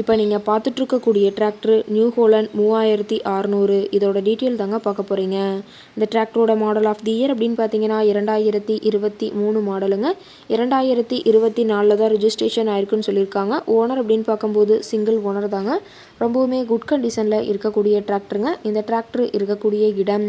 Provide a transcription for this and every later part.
இப்போ நீங்கள் பார்த்துட்ருக்கக்கூடிய tractor new ஹோலன் மூவாயிரத்தி அறநூறு. இதோட டீட்டெயில் தாங்க பார்க்க போகிறீங்க இந்த டிராக்டரோட மாடல் ஆஃப் தி இயர் அப்படின்னு பார்த்தீங்கன்னா இரண்டாயிரத்தி இருபத்தி மூணு மாடலுங்க இரண்டாயிரத்தி இருபத்தி நாலில் தான் ரிஜிஸ்ட்ரேஷன் ஆயிருக்குன்னு சொல்லியிருக்காங்க. ஓனர் அப்படின்னு பார்க்கும்போது சிங்கிள் ஓனர் தாங்க. ரொம்பவுமே குட் கண்டிஷனில் இருக்கக்கூடிய டிராக்டருங்க இந்த டிராக்டர் இருக்கக்கூடிய இடம்.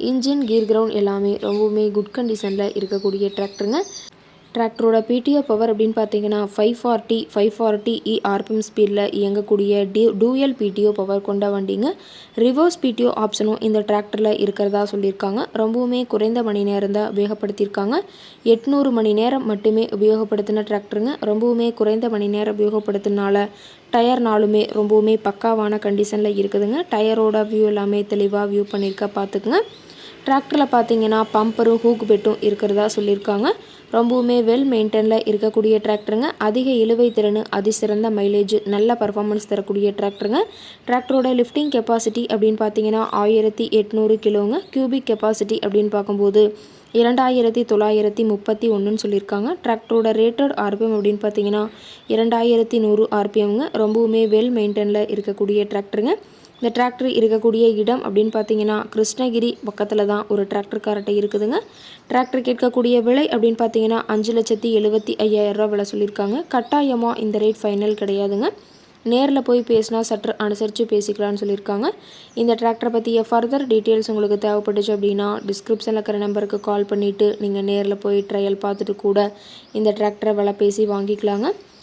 இன்ஜின் கீர் கிரவுண்ட் எல்லாமே ரொம்பவுமே குட் கண்டிஷனில் இருக்கக்கூடிய டிராக்டருங்க டிராக்டரோட பிடிஓ பவர் அப்படின்னு பார்த்தீங்கன்னா five forty five forty E RPM ஸ்பீடில் இயங்கக்கூடிய டி டூயல் பிடிஓ பவர் கொண்ட வண்டிங்க. ரிவர்ஸ் பிடிஓ ஆப்ஷனும் இந்த டிராக்டரில் இருக்கிறதா சொல்லியிருக்காங்க. ரொம்பவுமே குறைந்த மணி நேரம் தான் உபயோகப்படுத்தியிருக்காங்க. எட்நூறு மணி நேரம் மட்டுமே உபயோகப்படுத்தின டிராக்டருங்க ரொம்பவுமே குறைந்த மணி நேரம் உபயோகப்படுத்தினால டயர் நாளுமே ரொம்பவுமே பக்காவான கண்டிஷனில் இருக்குதுங்க. டயரோட வியூ எல்லாமே தெளிவாக வியூ பண்ணியிருக்க பார்த்துக்குங்க. டிராக்டரில் பார்த்தீங்கன்னா பம்பரும் ஹூக் பெட்டும் இருக்கிறதா சொல்லியிருக்காங்க. ரொம்பவுமே வெல் மெயின்டெனில் இருக்கக்கூடிய டிராக்டருங்க அதிக இழுவை திறன் அதிசிறந்த மைலேஜ் நல்ல பர்ஃபார்மன்ஸ் தரக்கூடிய டிராக்டருங்க டிராக்டரோட லிஃப்டிங் கெப்பாசிட்டி அப்படின்னு பார்த்தீங்கன்னா ஆயிரத்தி எட்நூறு கிலோங்க. கியூபிக் கெப்பாசிட்டி அப்படின்னு பார்க்கும்போது இரண்டாயிரத்தி தொள்ளாயிரத்தி முப்பத்தி ஒன்றுன்னு சொல்லியிருக்காங்க. டிராக்டரோட ரேட்டட் ஆர்பிஎம் அப்படின்னு பார்த்தீங்கன்னா இரண்டாயிரத்தி நூறு ஆர்பிஎம்ங்க ரொம்பவுமே வெல் மெயின்டெனில் இருக்கக்கூடிய டிராக்டருங்க இந்த டிராக்டர் இருக்கக்கூடிய இடம் அப்படின்னு பார்த்தீங்கன்னா கிருஷ்ணகிரி பக்கத்தில் தான் ஒரு டிராக்டர்கார்ட்டை இருக்குதுங்க. டிராக்டர் கேட்கக்கூடிய விலை அப்படின்னு பார்த்தீங்கன்னா அஞ்சு லட்சத்தி எழுபத்தி ஐயாயிரரூபா விலை சொல்லியிருக்காங்க. கட்டாயமாக இந்த ரேட் ஃபைனல் கிடையாதுங்க. நேரில் போய் பேசினா சற்று அனுசரித்து பேசிக்கலாம்னு சொல்லியிருக்காங்க. இந்த டிராக்டரை பற்றிய ஃபர்தர் டீட்டெயில்ஸ் உங்களுக்கு தேவைப்பட்டுச்சு அப்படின்னா டிஸ்கிரிப்ஷனில் இருக்கிற நம்பருக்கு கால் பண்ணிவிட்டு நீங்கள் நேரில் போய் ட்ரையல் பார்த்துட்டு கூட இந்த டிராக்டரை விலை பேசி வாங்கிக்கலாங்க.